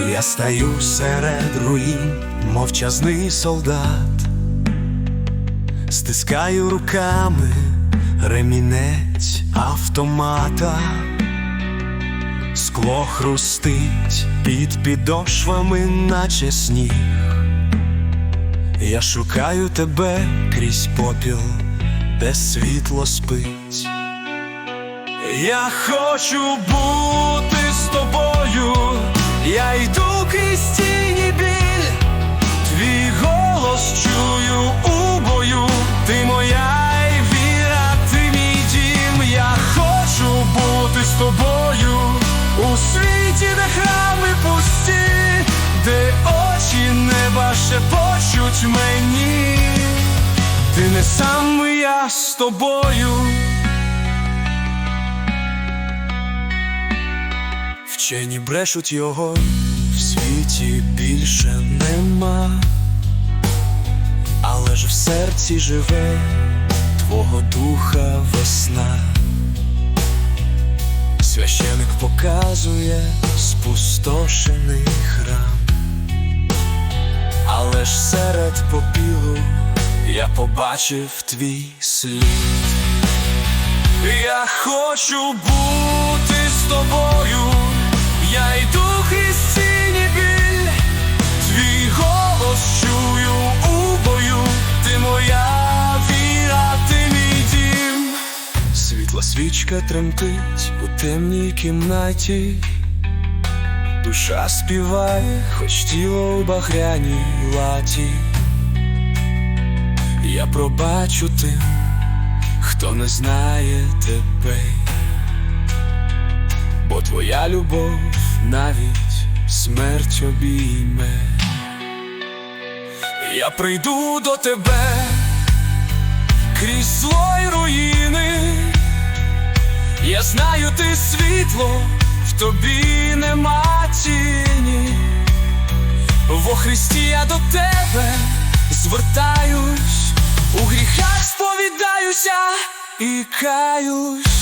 Я стаю серед руїн, мовчазний солдат, стискаю руками ремінець автомата, скло хрустить під підошвами, наче сніг. Я шукаю тебе крізь попіл, де світло спить. Я хочу бути з тобою, я йду крізь біль, твій голос чую у бою, ти моя й віра, ти мій дім, я хочу бути з тобою. У світі, де храми пусті, де очі неба шепочуть мені, ти не сам я з тобою. Вчені брешуть його, в світі більше нема, але ж в серці живе твого духа весна. Священик показує спустошений храм, але ж серед попілу я побачив твій слід. Я хочу бути з тобою, я йду крізь тіні біль, твій голос у бою, ти моя віра, ти мій дім. Світла свічка тремтить у темній кімнаті, душа співає, хоч тіло у багряній латі. Я пробачу тим хто не знає тебе, бо твоя любов навіть смерть обійме. Я прийду до тебе крізь зло й руїни, я знаю, ти світло, в тобі нема тіні, во Христі я до тебе звертаюсь, у гріхах сповідаюся і каюсь.